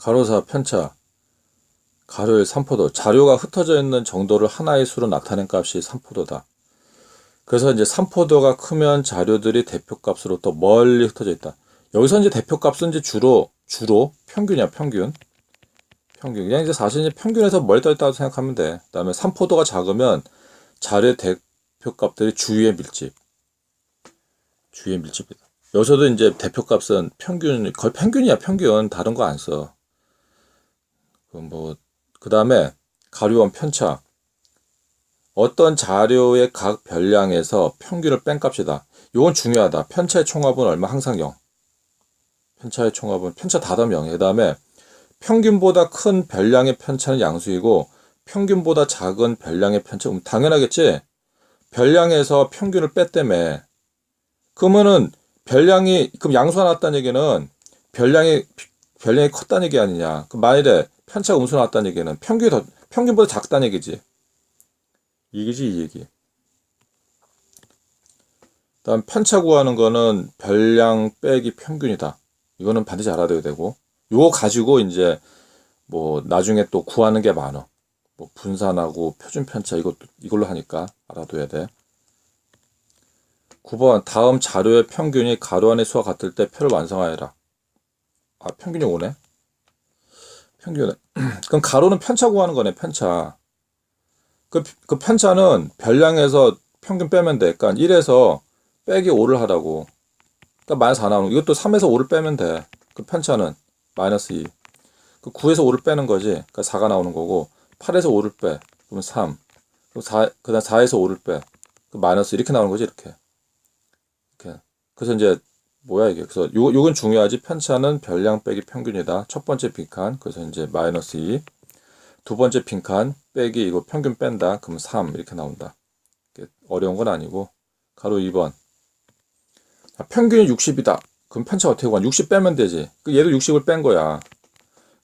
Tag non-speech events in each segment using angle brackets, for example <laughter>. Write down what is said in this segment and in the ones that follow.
가로사 편차 가로의 3포도 자료가 흩어져 있는 정도를 하나의 수로 나타낸 값이 3포도다. 그래서 이제 3포도가 크면 자료들이 대표값으로 또 멀리 흩어져 있다. 여기서 이제 대표값은 이제 주로 주로 평균이야 평균. 평균. 그냥 이제 사실 이제 평균에서 멀리 떠 있다고 생각하면 돼. 그다음에 3포도가 작으면 자료의 대표값들이 주위의 밀집. 주위의 밀집이다. 여기서도 이제 대표값은 평균 거의 평균이야 평균 다른 거 안 써. 그뭐 그 다음에 가류원 편차. 어떤 자료의 각 별량에서 평균을 뺀 값이다. 이건 중요하다. 편차의 총합은 얼마? 항상 0. 편차의 총합은 편차 다담 0. 그 다음에 평균보다 큰 별량의 편차는 양수이고 평균보다 작은 별량의 편차 음, 당연하겠지. 별량에서 평균을 뺐다며. 그러면은 별량이 그럼 양수가 났다는 얘기는 별량이 별량이 컸다는 얘기 아니냐. 그 만일에 편차가 음수 나왔다는 얘기는 평균이 더 평균보다 작다는 얘기지. 이기지 이 얘기. 다음 편차 구하는 거는 별량 빼기 평균이다. 이거는 반드시 알아둬야 되고 요거 가지고 이제 뭐 나중에 또 구하는 게 많어. 뭐 분산하고 표준 편차 이것도 이걸로 하니까 알아둬야 돼. 9번 다음 자료의 평균이 가로 안의 수와 같을 때 표를 완성하여라. 아 평균이 오네. 평균. <clears throat> 그럼 가로는 편차 구하는 거네 편차. 그, 그 편차는 별량에서 평균 빼면 돼. 그러니까 1에서 빼기 5를 하라고. 그러니까 마이너스 4 나오는 거. 이것도 3에서 5를 빼면 돼. 그 편차는 마이너스 2. 그 9에서 5를 빼는 거지. 그러니까 4가 나오는 거고 8에서 5를 빼. 그러면 3. 그럼 4, 그 다음 4에서 5를 빼. 그 마이너스 이렇게 나오는 거지 이렇게. 이렇게. 그래서 이제 뭐야 이게. 그래서 요 요건 중요하지. 편차는 별량 빼기 평균이다. 첫 번째 빈칸. 그래서 이제 마이너스 2. 두 번째 빈칸 빼기 이거 평균 뺀다. 그럼 3 이렇게 나온다. 어려운 건 아니고 가로 2번. 자, 평균이 60이다. 그럼 편차 어떻게 구한? 60 빼면 되지. 그 얘도 60을 뺀 거야.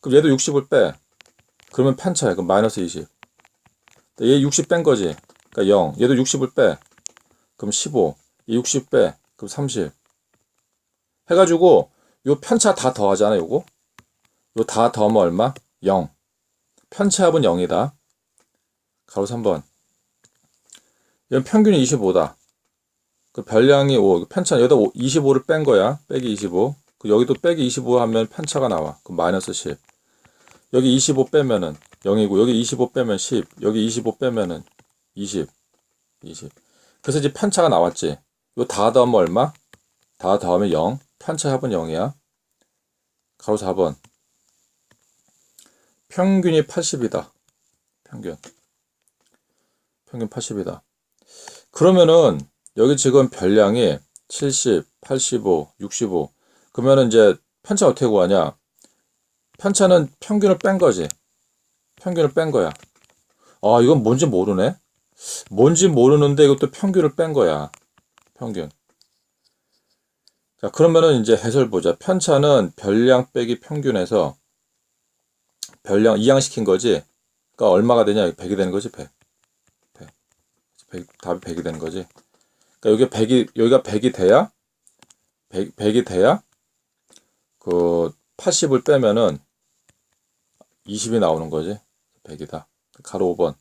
그럼 얘도 60을 빼. 그러면 편차야. 그럼 마이너스 20. 얘 60 뺀 거지. 그러니까 0. 얘도 60을 빼. 그럼 15. 얘 60 빼. 그럼 30. 해가지고 요 편차 다 더하잖아. 요거. 요 다 더하면 얼마? 0. 편차합은 0이다. 가로 3번. 이건 평균이 25다. 그 별량이 5, 편차 여기다 25를 뺀 거야. 빼기 25. 그 여기도 빼기 25 하면 편차가 나와. 그럼 마이너스 10. 여기 25 빼면은 0이고 여기 25 빼면 10. 여기 25 빼면은 20. 20. 그래서 이제 편차가 나왔지. 이거 다 더하면 얼마? 다 더하면 0. 편차 합은 0이야. 가로 4번. 평균이 80이다. 평균. 평균 80이다. 그러면은 여기 지금 별량이 70, 85, 65. 그러면은 이제 편차 어떻게 구하냐? 편차는 평균을 뺀 거지. 평균을 뺀 거야. 아, 이건 뭔지 모르네. 뭔지 모르는데 이것도 평균을 뺀 거야. 평균. 자, 그러면은 이제 해설 보자. 편차는 별량 빼기 평균에서 별량 이항시킨 거지. 그러니까 얼마가 되냐? 100이 되는 거지, 100. 100. 100 답이 100이 되는 거지. 그러니까 여기 100이 여기가 100이 돼야 100, 100이 돼야 그 80을 빼면은 20이 나오는 거지. 100이다. 가로 5번.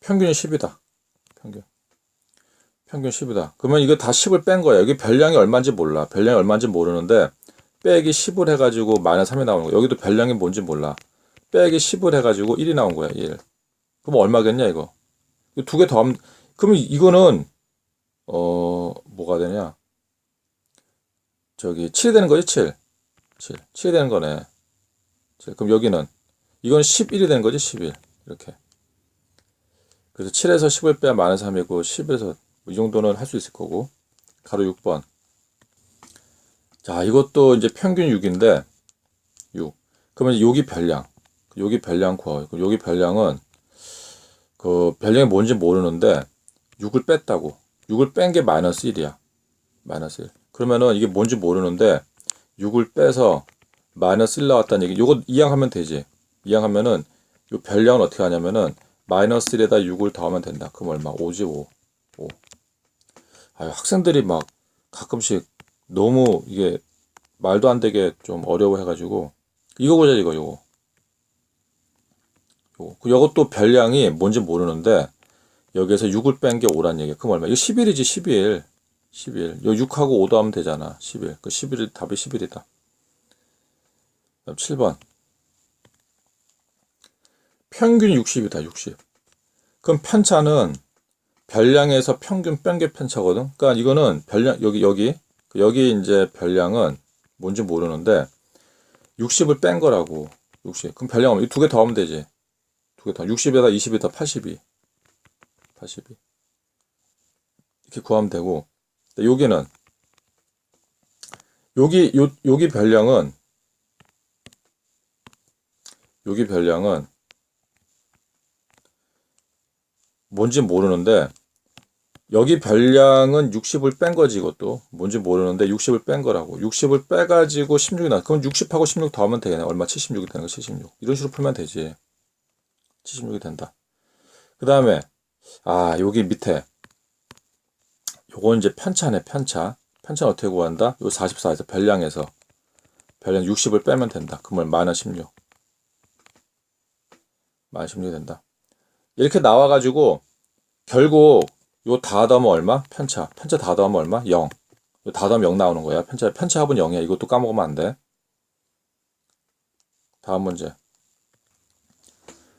평균이 10이다. 평균. 평균 10이다. 그러면 이거 다 10을 뺀 거야. 여기 별량이 얼마인지 몰라. 별량이 얼마인지 모르는데 빼기 10을 해가지고 마이너스 3이 나오는 거야. 여기도 별량이 뭔지 몰라. 빼기 10을 해가지고 1이 나온 거야. 1. 그럼 얼마겠냐 이거. 두개 더하면 그러면 이거는 어 뭐가 되냐? 저기 7이 되는 거지 7. 7. 7이 되는 거네. 7. 그럼 여기는 이건 11이 되는 거지 11. 이렇게. 그래서 7에서 10을 빼야 마이너스 3이고 10에서 이 정도는 할 수 있을 거고. 가로 6번. 자, 이것도 이제 평균 6인데 6. 그러면 여기 별량. 여기 별량 구하. 여기 별량은 그 별량이 뭔지 모르는데 6을 뺐다고. 6을 뺀 게 마이너스 1이야. 마이너스 1. 그러면은 이게 뭔지 모르는데 6을 빼서 마이너스 1 나왔다는 얘기. 요거 이항하면 되지. 이항하면은 요 별량은 어떻게 하냐면은 마이너스 1에다 6을 더하면 된다. 그럼 얼마? 5지 5. 5. 아, 학생들이 막 가끔씩 너무 이게 말도 안 되게 좀 어려워해가지고 이거 보자 이거 요거. 요거. 그 별량이 뭔지 모르는데 여기에서 6을 뺀 게 5란 얘기야. 그럼 얼마? 이거 11이지 11 11요 6하고 5도 하면 되잖아 11그 11이 답이 11이다. 그다음 7번. 평균이 60이다 60 그럼 편차는 별량에서 평균 뺀게 편차거든. 그러니까 이거는 별량 여기 여기 여기 이제 별량은 뭔지 모르는데 60을 뺀 거라고. 60. 그럼 별량 이두 개 더 하면 되지. 두 개 더. 60에다 20에다 82. 82. 이렇게 구하면 되고. 여기는 여기 요 여기 별량은 여기 별량은 뭔지 모르는데 여기 별량은 60을 뺀 거지 이것도. 뭔지 모르는데 60을 뺀 거라고. 60을 빼가지고 16이 나. 그럼 60하고 16 더하면 되겠네. 얼마? 76이 되는 거 76 이런 식으로 풀면 되지. 76이 된다. 그 다음에 아 여기 밑에. 요건 이제 편차네 편차. 편차 어떻게 구한다? 요 44에서 별량에서. 별량 60을 빼면 된다. 그러면 마이너스 16 마이너스 16이 된다. 이렇게 나와가지고 결국 요 다 더하면 얼마? 편차. 편차 다 더하면 얼마? 0. 요다 더하면 0 나오는 거야. 편차, 편차 합은 0이야. 이것도 까먹으면 안 돼. 다음 문제.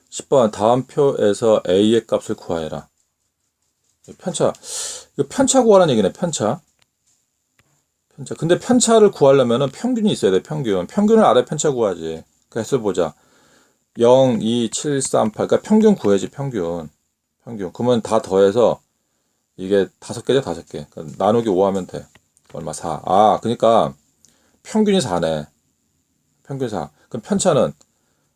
10번 다음 표에서 a의 값을 구하여라. 편차. 이거 편차 구하라는 얘기네. 편차. 편차. 근데 편차를 구하려면은 평균이 있어야 돼. 평균. 평균을 알아야 편차 구하지. 그래서 보자. 0, 2, 7, 3, 8. 그러니까 평균 구해야지. 평균. 평균. 그러면 다 더해서 이게 다섯 개죠, 다섯 개. 그러니까 나누기 5 하면 돼. 얼마? 4. 아, 그러니까 평균이 4네. 평균 4. 그럼 편차는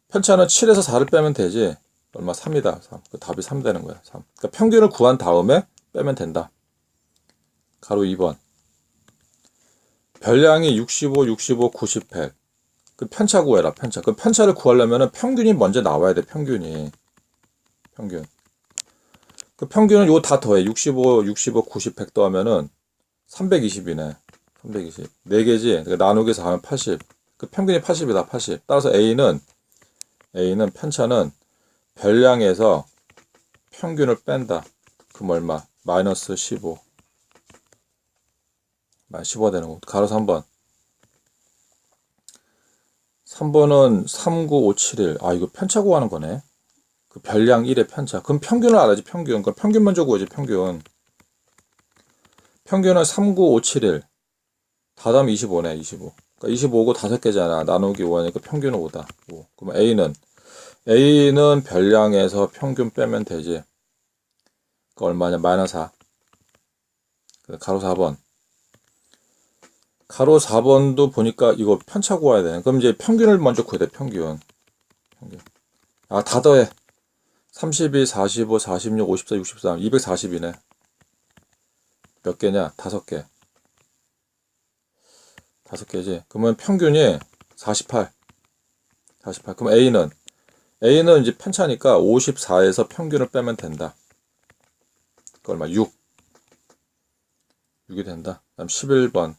편차는 7에서 4를 빼면 되지. 얼마? 3이다. 3. 그 답이 3 되는 거야. 3. 그러니까 평균을 구한 다음에 빼면 된다. 가로 2번. 별량이 65, 65, 90, 100. 그 편차 구해라, 편차. 그 편차를 구하려면 평균이 먼저 나와야 돼, 평균이. 평균. 그 평균은 요다 더해. 65, 65, 90, 100 더하면은 320이네. 320. 4개지. 그러니까 나누기 4 하면 80. 그 평균이 80이다, 80. 따라서 A는, A는 편차는 별량에서 평균을 뺀다. 그럼 얼마? 마이너스 15. 마이너스 15 되는 거. 가로 3번. 3번은 39571. 아, 이거 편차 구하는 거네. 그 별량 1의 편차. 그럼 평균을 알아야지, 평균. 그럼 평균 먼저 구하지, 평균. 평균은 39571. 다담 25네, 25. 그러니까 25고 5개잖아. 나누기 5하니까 평균은 5다. 5. 그럼 A는, A는 별량에서 평균 빼면 되지. 그 얼마냐? 마이너스 4. 가로 4번. 가로 4번도 보니까 이거 편차 구해야 되네. 그럼 이제 평균을 먼저 구해야 돼, 평균. 평균. 아, 다 더해. 32, 45, 46, 54, 63, 240이네. 몇 개냐? 다섯 개. 다섯 개지. 그러면 평균이 48. 48. 그럼 A는? A는 이제 편차니까 54에서 평균을 빼면 된다. 그 얼마? 6. 6이 된다. 다음 11번.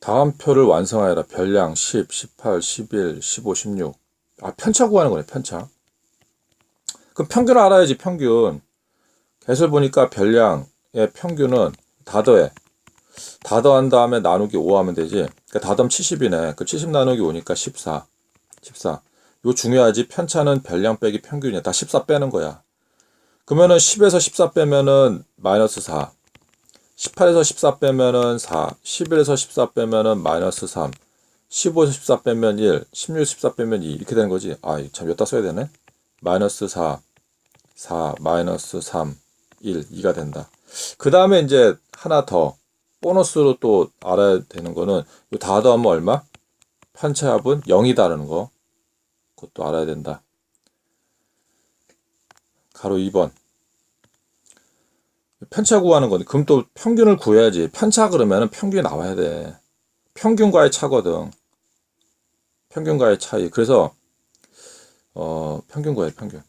다음 표를 완성하여라. 별량 10, 18, 11, 15, 16. 아, 편차 구하는 거네, 편차. 그럼 평균을 알아야지, 평균. 개설 보니까 별량의 평균은 다 더해. 다 더한 다음에 나누기 5 하면 되지. 그러니까 다덤 70이네. 그 70 나누기 5니까 14. 14. 요 중요하지. 편차는 별량 빼기 평균이야. 다 14 빼는 거야. 그러면은 10에서 14 빼면은 마이너스 4. 18에서 14 빼면은 4, 11에서 14 빼면은 마이너스 3, 15에서 14 빼면 1, 16에서 14 빼면 2 이렇게 되는 거지. 아, 참 여기다 써야 되네. 마이너스 4, 4, 마이너스 3, 1, 2가 된다. 그 다음에 이제 하나 더 보너스로 또 알아야 되는 거는 다 더하면 얼마? 편차합은 0이다라는 거. 그것도 알아야 된다. 가로 2번. 편차 구하는 건데 그럼 또 평균을 구해야지 편차 그러면은 평균이 나와야 돼 평균과의 차거든 평균과의 차이 그래서 어 평균과의 평균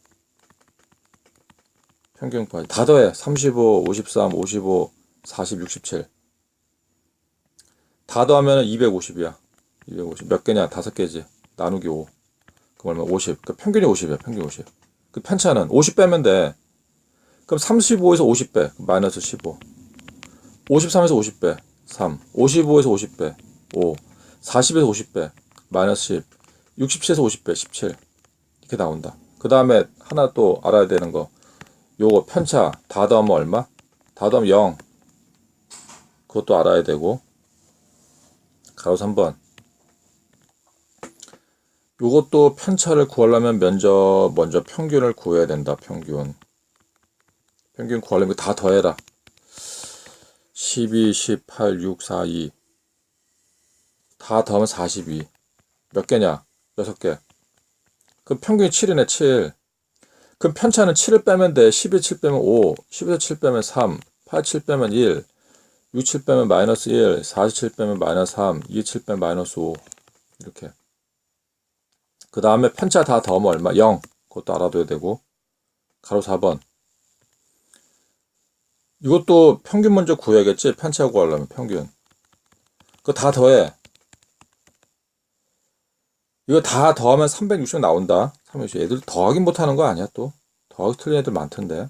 평균 구하지 다 더해 35 53 55 40 67 다 더하면 250이야. 250. 몇 개냐? 다섯 개지. 나누기 5. 그럼 얼마? 50. 그 평균이 50이야. 평균 50. 그 편차는 50 빼면 돼. 그럼 35에서 50 빼. 마이너스 15. 53에서 50 빼. 3. 55에서 50 빼. 5. 40에서 50 빼. 마이너스 10. 67에서 50 빼. 17. 이렇게 나온다. 그 다음에 하나 또 알아야 되는 거. 요거 편차 다 더하면 얼마? 다 더하면 0. 그것도 알아야 되고. 가로 3번. 요것도 편차를 구하려면 먼저 먼저 평균을 구해야 된다. 평균. 평균 구하려면 다 더해라. 12, 18, 6, 4, 2. 다 더하면 42. 몇 개냐? 6개. 그럼 평균이 7이네, 7. 그럼 편차는 7을 빼면 돼. 10에 7 빼면 5, 10에서 7 빼면 3, 8, 7 빼면 1, 6, 7 빼면 마이너스 1, 47 빼면 마이너스 3, 2, 7 빼면 마이너스 5. 이렇게. 그 다음에 편차 다 더하면 얼마? 0. 그것도 알아둬야 되고. 가로 4번. 이것도 평균 먼저 구해야겠지? 편차 구하려면 평균. 그거 다 더해. 이거 다 더하면 360 나온다. 360. 애들 더하긴 못하는 거 아니야 또? 더하기 틀린 애들 많던데.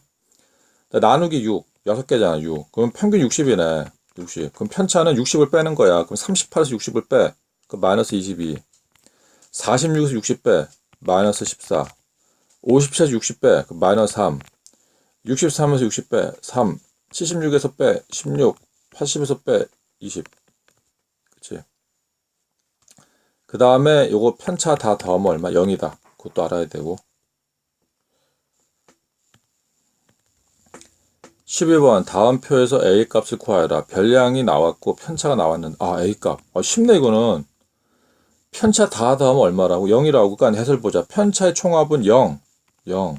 나누기 6. 6개잖아 6. 그럼 평균 60이네. 60. 그럼 편차는 60을 빼는 거야. 그럼 38에서 60을 빼. 그럼 마이너스 22. 46에서 60 빼. 마이너스 14. 57에서 60 빼. 그럼 마이너스 3. 63에서 60 빼. 3. 76에서 빼. 16. 80에서 빼. 20. 그치? 그 다음에 요거 편차 다 더하면 얼마? 0이다. 그것도 알아야 되고. 12번 다음 표에서 A 값을 구하여라. 별량이 나왔고 편차가 나왔는데 아 A 값. 아, 쉽네 이거는. 편차 다 더하면 얼마라고? 0이라고. 그러니까 해설 보자. 편차의 총합은 0. 0.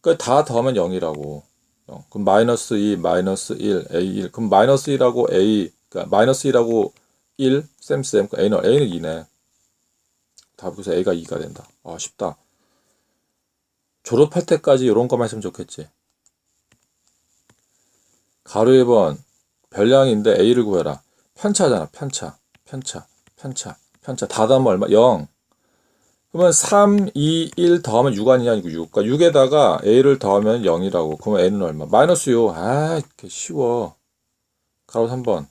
그러니까 다 더하면 0이라고. 0. 그럼 마이너스 2, 마이너스 1, A1. 그럼 마이너스 1하고 A, 그러니까 마이너스 1하고 1, 쌤쌤. 그러니까 A는, A는 2네. 답에서 A가 2가 된다. 아, 쉽다. 졸업할 때까지 이런 거만 했으면 좋겠지. 가로 1번 별량인데 A를 구해라. 편차잖아. 편차. 편차. 편차. 편차. 다 더하면 얼마? 0. 그러면 3, 2, 1 더하면 6 아니냐? 이거 6. 그러니까 6에다가 A를 더하면 0이라고. 그러면 A는 얼마? 마이너스 6. 아, 이렇게 쉬워. 가로 3번.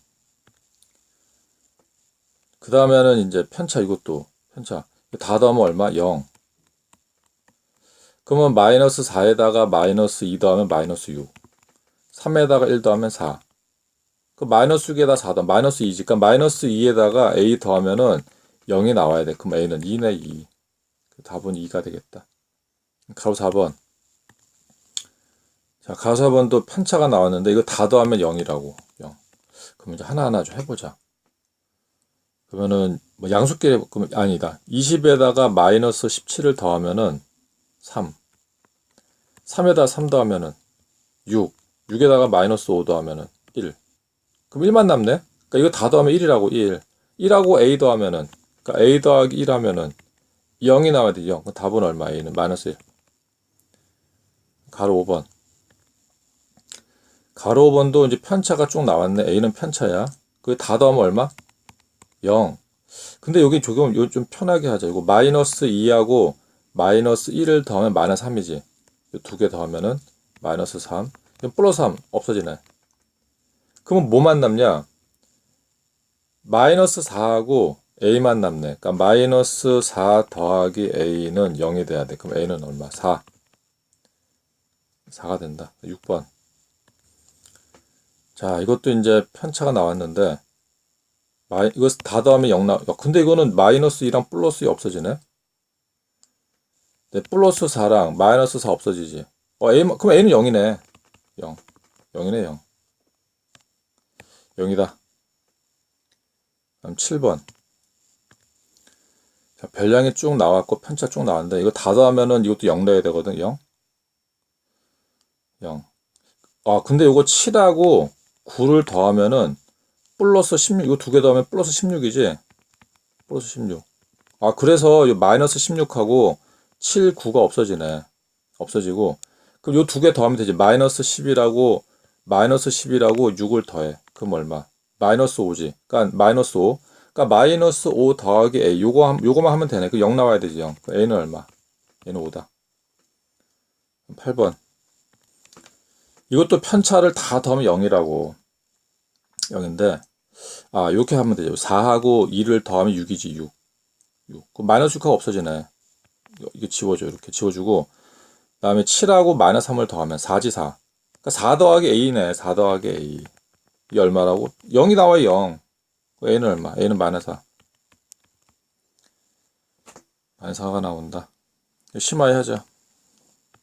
그 다음에는 이제 편차 이것도. 편차. 다 더하면 얼마? 0. 그러면 마이너스 4에다가 마이너스 2 더하면 마이너스 6. 3에다가 1 더하면 4. 그 마이너스 6에다 4더 마이너스 2지. 그러니까 마이너스 2에다가 a 더하면은 0이 나와야 돼. 그럼 a는 2네 2. 그 답은 2가 되겠다. 가로 4번. 자, 가로 4번도 편차가 나왔는데 이거 다 더하면 0이라고. 0. 그럼 이제 하나하나 좀 해보자. 그러면은 뭐 양수끼리 그러면 아니다. 20에다가 마이너스 17을 더하면은 3. 3에다 3 더하면은 6. 6에다가 마이너스 5 더하면은 1. 그럼 1만 남네? 그러니까 이거 다 더하면 1이라고 1. 1하고 A 더하면은 그러니까 A 더하기 1 하면은 0이 나와야 돼 0. 그럼 답은 얼마? A는 마이너스 1. 가로 5번. 가로 5번도 이제 편차가 쭉 나왔네. A는 편차야. 그게 다 더하면 얼마? 0. 근데 여기 조금 요 좀 편하게 하자. 이거 마이너스 2하고 마이너스 1을 더하면 마이너스 3이지. 두 개 더하면은 마이너스 3. 플러스 3 없어지네. 그러면 뭐만 남냐? 마이너스 4하고 a만 남네. 그러니까 마이너스 4 더하기 a는 0이 돼야 돼. 그럼 a는 얼마? 4. 4가 된다. 6번. 자, 이것도 이제 편차가 나왔는데 마이, 이거 다 더하면 0 나. 야, 근데 이거는 마이너스 2랑 플러스 2 없어지네. 네, 플러스 4랑 마이너스 4 없어지지. 어, a 그럼 a는 0이네. 0. 0이네 0. 0이다. 다음 7번. 자, 별량이 쭉 나왔고 편차 쭉 나왔는데 이거 다 더하면은 이것도 0 넣어야 되거든. 0. 0. 아, 근데 이거 7하고 9를 더하면은 플러스 16 이거 두 개 더하면 플러스 16이지. 플러스 16. 아, 그래서 이 마이너스 16하고 7, 9가 없어지네. 없어지고 그럼 요 두 개 더하면 되지. 마이너스 10이라고 마이너스 10이라고 6을 더해. 그럼 얼마? 마이너스 5지. 그러니까 마이너스 5. 그러니까 마이너스 5 더하기 a. 요거 함- 요거만 하면 되네. 그 0 나와야 되지 0. 그 a는 얼마? 얘는 5다. 8번. 이것도 편차를 다 더하면 0이라고. 0인데 아, 이렇게 하면 되죠. 4하고 2를 더하면 6이지 6. 6. 그 마이너스 6가 없어지네. 이거, 지워줘. 이렇게 지워주고 그 다음에 7하고 마이너스 3을 더하면 4지 4. 그러니까 4 더하기 a네. 4 더하기 a. 이 얼마라고? 0이 나와요, 0. 그 a는 얼마? a는 마이너스 4. 마이너스 4가 나온다. 하자.